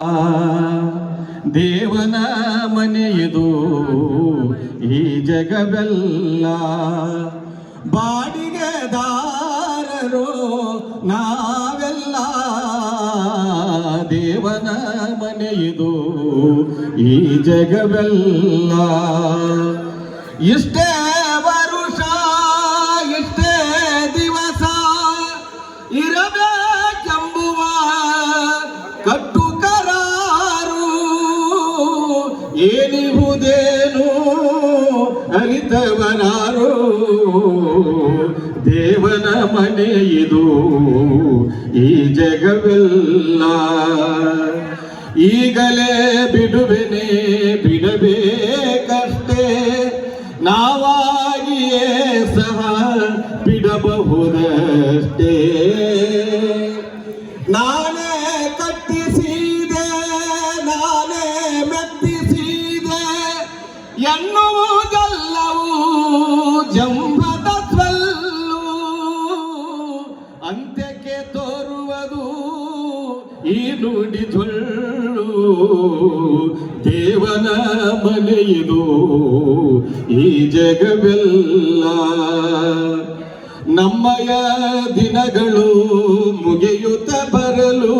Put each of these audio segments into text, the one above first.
ಆ ದೇವನ ಮನೆಯದು ಈ ಜಗವೆಲ್ಲ ಬಾಡಿಗೆದಾರರು ನಾವೆಲ್ಲ ದೇವನ ಮನೆಯದು ಈ ಜಗವೆಲ್ಲ ಇಷ್ಟೇ ಅರಿತವರಾರು ದೇವನ ಮನೆ ಇದು. ಈ ಜಗವೆಲ್ಲ ಈಗಲೇ ಬಿಡುವೆನೆ, ಬಿಡಬೇಕಷ್ಟೇ. ನಾವಾಗಿಯೇ ಸಹ ಬಿಡಬಹುದಷ್ಟೇ. ನಾನೇ ಕಟ್ಟಿಸಿದೆ, ನಾನೇ ಮೆತ್ತಿಸಿದೆ. ಎನ್ನುವುದೆಲ್ಲವೂ ಅಂತ್ಯಕ್ಕೆ ತೋರುವುದು, ಈ ನುಡಿ ಜೊಳ್ಳು ದೇವನ ಮನೆಯಿದು ಈ ಜಗವೆಲ್ಲ ನಮ್ಮಯ ದಿನಗಳು ಮುಗಿಯುತ್ತ ಬರಲು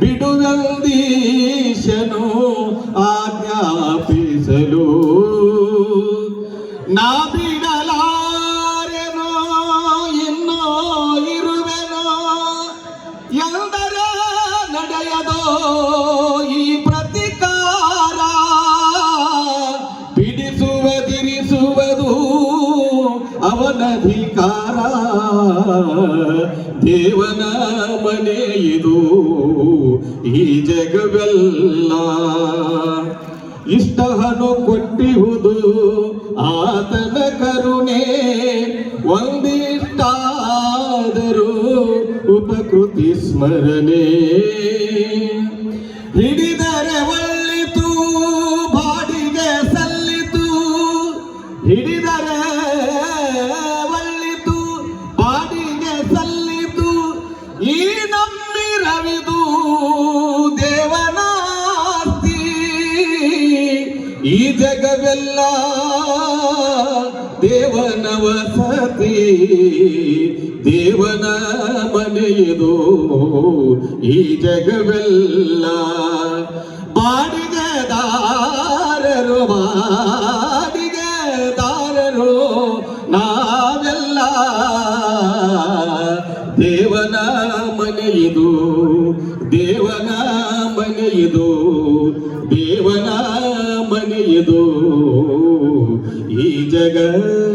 ಬಿಡುವಂದೀಶನು ಆಜ್ಞಾಪಿಸಲು. ನಾ ಈ ಪ್ರತಿಕಾರ ಬಿಡಿಸುವುದಿರಿಸುವುದು ಅವನಧಿಕಾರ. ದೇವನ ಇದು ಈ ಜಗವೆಲ್ಲ ಇಷ್ಟಹನು ಕೊಟ್ಟಿಹುದು. ಆತನ ಕರುಣೆ ಒಂದಿಷ್ಟಾದರೂ ಉಪಕೃತಿ ಸ್ಮರಣೆ. ಹಿಡಿದರೆ ಒಳ್ಳಿತು ಬಾಡಿಗೆ ಸಲ್ಲಿತು. ಹಿಡಿದರೆ ಈ ಜಗವೆಲ್ಲ ದೇವನ ವಸತಿ ದೇವನ ಮನೆಯದು ಈ ಜಗವೆಲ್ಲ. ಬಾಡಿಗೆದಾರರು ಬಾಡಿಗೆದಾರರು, ನಾವೆಲ್ಲ ದೇವನ ಮನೆಯದು ದೇವನ ಮನೆಯದು, ದೇವನ ಮನೆಯಿದು ಈ ಜಗವೆಲ್ಲ